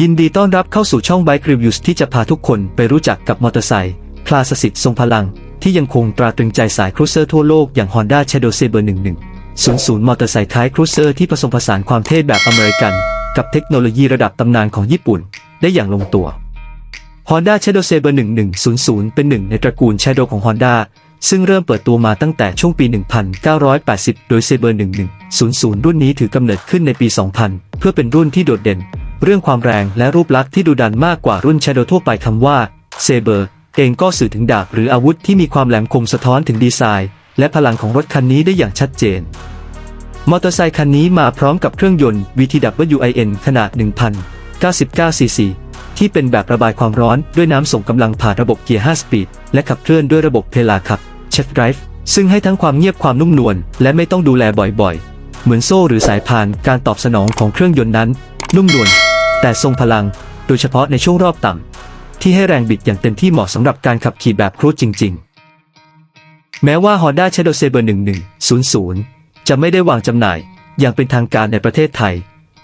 ยินดีต้อนรับเข้าสู่ช่อง Bike Reviews ที่จะพาทุกคนไปรู้จักกับมอเตอร์ไซค์คลาสสิกทรงพลัง ที่ยังคงตราตรึงใจสายครูเซอร์ทั่วโลกอย่าง Honda Shadow Saber 1100 มอเตอร์ไซค์คล้ายครูเซอร์ที่ผสมผสานความเท่แบบอเมริกัน กับเทคโนโลยีระดับตำนานของญี่ปุ่น ได้อย่างลงตัว Honda Shadow Saber 1100 เป็นหนึ่งในตระกูล Shadow ของ Honda ซึ่งเริ่มเปิดตัวมาตั้งแต่ช่วงปี 1980 โดย Saber 1100 รุ่นนี้ถือกำเนิดขึ้นในปี 2000 เพื่อเป็นรุ่นที่โดดเด่น เรื่องความแรงและรูปลักษณ์ที่ดุดันมากกว่ารุ่น Shadow ทั่วไปคำว่า Saber เองก็สื่อถึงดาบหรืออาวุธที่มีความแหลมคมสะท้อนถึงดีไซน์ และพลังของรถคันนี้ได้อย่างชัดเจน มอเตอร์ไซคันนี้มาพร้อมกับเครื่องยนต์ VTWIN ขนาด 1,099ซีซีที่เป็นแบบระบายความร้อนด้วยน้ำส่งกำลังผ่านระบบเกียร์ 5 สปีด และขับเคลื่อนด้วยระบบเพลาขับ Chef Drive ซึ่งให้ทั้งความเงียบความนุ่มนวลและไม่ต้องดูแลบ่อยๆ เหมือนโซ่หรือสายพานการตอบสนองของเครื่องยนต์นั้น นุ่มนวล แต่ทรงพลัง โดยเฉพาะในช่วงรอบต่ำ ที่ให้แรงบิดอย่างเต็มที่เหมาะสำหรับการขับขี่แบบครูซจริง ๆ แม้ว่า Honda Shadow Saber 1100 จะไม่ได้วางจำหน่ายอย่างเป็นทางการในประเทศไทย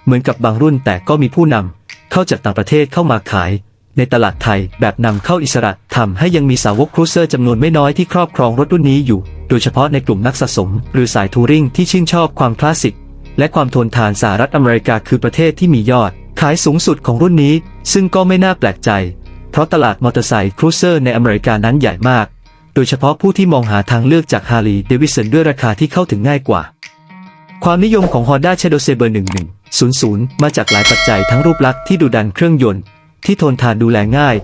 เหมือนกับบางรุ่นแต่ก็มีผู้นำเข้าจากต่างประเทศเข้ามาขาย ในตลาดไทยแบบนำเข้าอิสระทำให้ยังมีสาวกครูเซอร์จำนวนไม่น้อยที่ครอบครองรถรุ่นนี้อยู่ โดยเฉพาะในกลุ่มนักสะสม หรือสายทัวริงที่ชื่นชอบความคลาสสิกและความทนทานสหรัฐอเมริกาคือประเทศที่มียอด ขายสูงสุดของรุ่นนี้ ซึ่งก็ไม่น่าแปลกใจ เพราะตลาดมอเตอร์ไซค์ครูเซอร์ในอเมริกานั้นใหญ่มาก โดยเฉพาะผู้ที่มองหาทางเลือกจากฮาร์ลีย์เดวิสันด้วยราคาที่เข้าถึงง่ายกว่า ความนิยมของ Honda Shadow Saber 1100 มาจากหลายปัจจัยทั้งรูปลักษณ์ที่ดุดันเครื่องยนต์ ที่ทนทานดูแลง่าย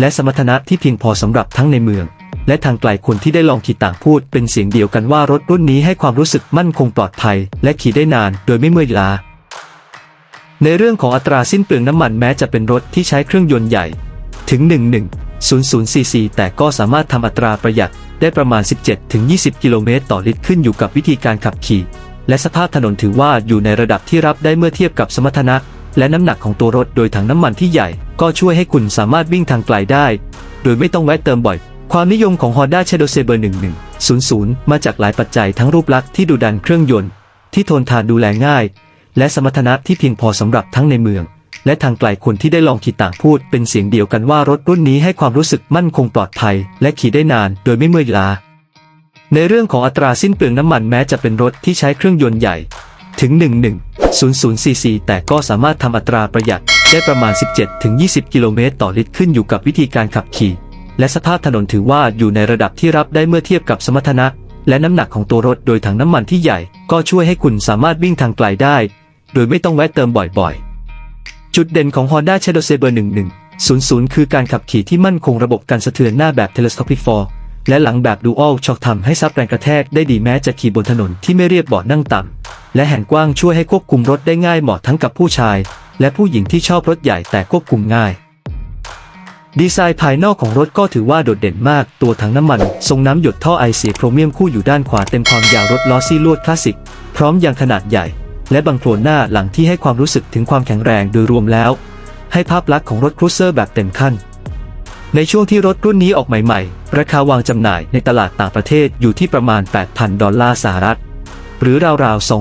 และสมรรถนะที่เพียงพอสำหรับทั้งในเมือง และทางไกลคนที่ได้ลองขี่ต่างพูด เป็นเสียงเดียวกันว่ารถรุ่นนี้ให้ความรู้สึกมั่นคงปลอดภัย และขี่ได้นาน โดยไม่เมื่อยล้า ในเรื่องของอัตราสิ้นเปลืองน้ำมันแม้จะเป็นรถที่ใช้เครื่องยนต์ใหญ่ ถึง 1100ซีซีแต่ก็สามารถทำอัตราประหยัดได้ประมาณ 17-20 กิโลเมตรต่อลิตรขึ้นอยู่กับวิธีการขับขี่ และสภาพถนนถือว่าอยู่ในระดับที่รับได้เมื่อเทียบกับสมรรถนะ และน้ำหนักของตัวรถโดยถังน้ำมันที่ใหญ่ ก็ช่วยให้คุณสามารถวิ่งทางไกลได้ โดยไม่ต้องแวะเติมบ่อย ความนิยมของ Honda Shadow Saber 1100 มาจากหลายปัจจัยทั้งรูปลักษณ์ที่ดุดันเครื่องยนต์ ที่ทนทานดูแลง่าย และสมรรถนะที่เพียงพอสำหรับทั้งในเมือง และทางไกลคนที่ได้ลองขี่ต่างพูดเป็นเสียงเดียวกันว่ารถรุ่นนี้ให้ความรู้สึกมั่นคงปลอดภัย และขี่ได้นานโดยไม่เมื่อยล้า ในเรื่องของอัตราสิ้นเปลืองน้ำมันแม้จะเป็นรถที่ใช้เครื่องยนต์ใหญ่ ถึง 1100ซีซีแต่ก็สามารถทำอัตราประหยัดได้ประมาณ 17-20 กิโลเมตรต่อลิตรขึ้นอยู่กับวิธีการขับขี่ และสภาพถนนถือว่าอยู่ในระดับที่รับได้เมื่อเทียบกับสมรรถนะและน้ำหนักของตัวรถโดยถังน้ำมันที่ใหญ่ ก็ช่วยให้คุณสามารถวิ่งทางไกลได้ โดยไม่ต้องแวะเติมบ่อยๆ จุดเด่นของ Honda Shadow Saber 1100 คือการขับขี่ที่มั่นคงระบบการสะเทือนหน้าแบบ Telescopic f o r และหลังแบบ Dual Shock ทำให้ซับแรงกระแทกได้ดีแม้จะขี่บนถนนที่ไม่เรียบเบาะนั่งต่ำและแห่งกว้างช่วยให้ควบคุมรถได้ง่ายเหมาะทั้งกับผู้ชาย และผู้หญิงที่ชอบรถใหญ่แต่ควบคุมง่ายดีไซน์ภายนอกของรถก็ถือว่าโดดเด่นมาก ตัวถังน้ำมัน ทรงน้ำหยดท่อไอเสียโครเมียมคู่อยู่ด้านขวาเต็มความยาวรถล้อซี่ลวดคลาสสิก พร้อมยางขนาดใหญ่ และบังโคลนหน้าหลังที่ให้ความรู้สึกถึงความแข็งแรงโดยรวมแล้ว ให้ภาพลักษณ์ของรถครูเซอร์แบบเต็มขั้น ในช่วงที่รถรุ่นนี้ออกใหม่ๆ ราคาวางจำหน่ายในตลาดต่างประเทศอยู่ที่ประมาณ 8,000 ดอลลาร์สหรัฐ หรือราวๆ 250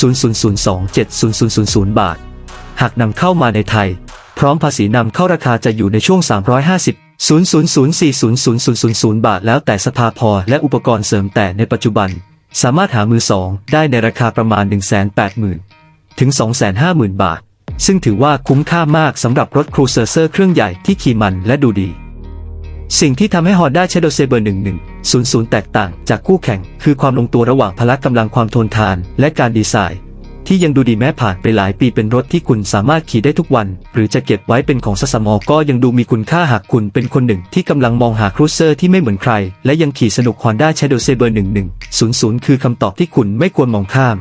000270000บาท หากนำเข้ามาในไทย พร้อมภาษีนำเข้าราคาจะอยู่ในช่วง 350 0004000บาท แล้วแต่สภาพอและอุปกรณ์เสริมแต่ในปัจจุบัน สามารถหามือสองได้ในราคาประมาณ 180,000 ถึง 250,000 บาท ซึ่งถือว่าคุ้มค่ามากสำหรับรถครูเซอร์เซอร์เครื่องใหญ่ที่ขี่มันและดูดี สิ่งที่ทำให้ Honda Shadow Saber 1100 แตกต่างจากคู่แข่ง คือความลงตัวระหว่างพละกำลังความทนทาน และการดีไซน์ ที่ยังดูดีแม้ผ่านไปหลายปีเป็นรถที่คุณสามารถขี่ได้ทุกวัน หรือจะเก็บไว้เป็นของสสมอก็ยังดูมีคุณค่าหากคุณเป็นคนหนึ่งที่กำลังมองหาครูเซอร์ที่ไม่เหมือนใคร และยังขี่สนุก Honda Shadow Saber 1100 คือคำตอบที่คุณไม่ควรมองข้าม